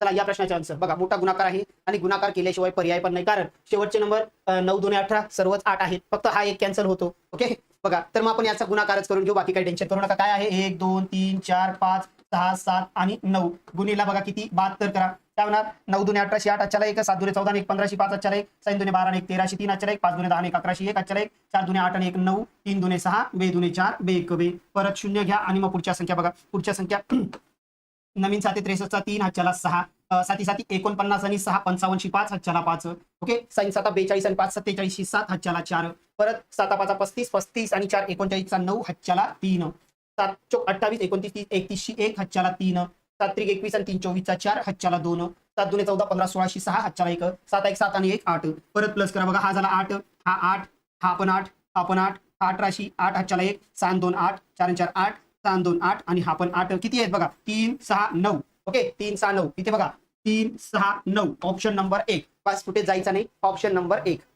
चला या प्रश्नाचे आन्सर बघा मोठा गुणाकार आहे आणि गुणाकार केल्याशिवाय पर्याय पण नाही. कारण शेवटचे नंबर नऊ दोन अठरा सर्वच आठ आहेत. फक्त हा एक कॅन्सल होतो. ओके बघा तर मग आपण याचा गुणाकारच करून घेऊ. बाकी काही टेन्शन करू नका. काय आहे? एक दोन तीन चार पाच सहा सात आणि नऊ. गुन्हेला बघा किती? बहात्तर करा. काय होणार? नऊ दुने अठराशे आठ अच्चाला एक सात दुने चौदा एक पंधराशे पाच अच्चाला एक साईन दुने बारा एक तेराशे तीन अच्चाला एक पाच दुने दहा एक अकराशे एक अच्चाला एक चार दुने आठ आणि एक नऊ तीन दुने सहा बे दुने चार बे एक बे. परत शून्य घ्या आणि मग पुढच्या संख्या बघा. पुढच्या संख्या नवीन साते त्रेसष्टचा तीन हातच्याला सहा. साती साती एकोणपन्नास आणि सहा पंचावन्नशी पाच हातच्याला पाच. ओके? साईन साता बेचाळीस आणि पाच सत्तेचाळीसशी सात हातच्याला चार. परत साता पाचा पस्तीस पस्तीस आणि चार एकोणचाळीसचा नऊ हातच्याला तीन. सात चोक अठ्ठावीस एकोणतीस तीस एकतीसशी एक हातच्याला तीन. सात त्रिक एकवीस आणि तीन चोवीसचा चार हातच्याला दोन. सात दोन चौदा पंधरा सोळाशे सहा हातच्याला एक. सात एक सात आणि एक आठ. परत प्लस करा बघा हा झाला आठ. हा आठ हा पण आठ हा पण आठ अठराशी अठराशे आठ हातच्याला एक सहा दोन आठ चार आणि चार आठ. सहा दोन आठ आणि हा पण आठ किती आहेत बघा? तीन सहा नऊ. ओके तीन सहा नऊ. इथे बघा. तीन सहा नऊ. ऑप्शन नंबर एक. बस कुठे जायचा नाही? ऑप्शन नंबर एक.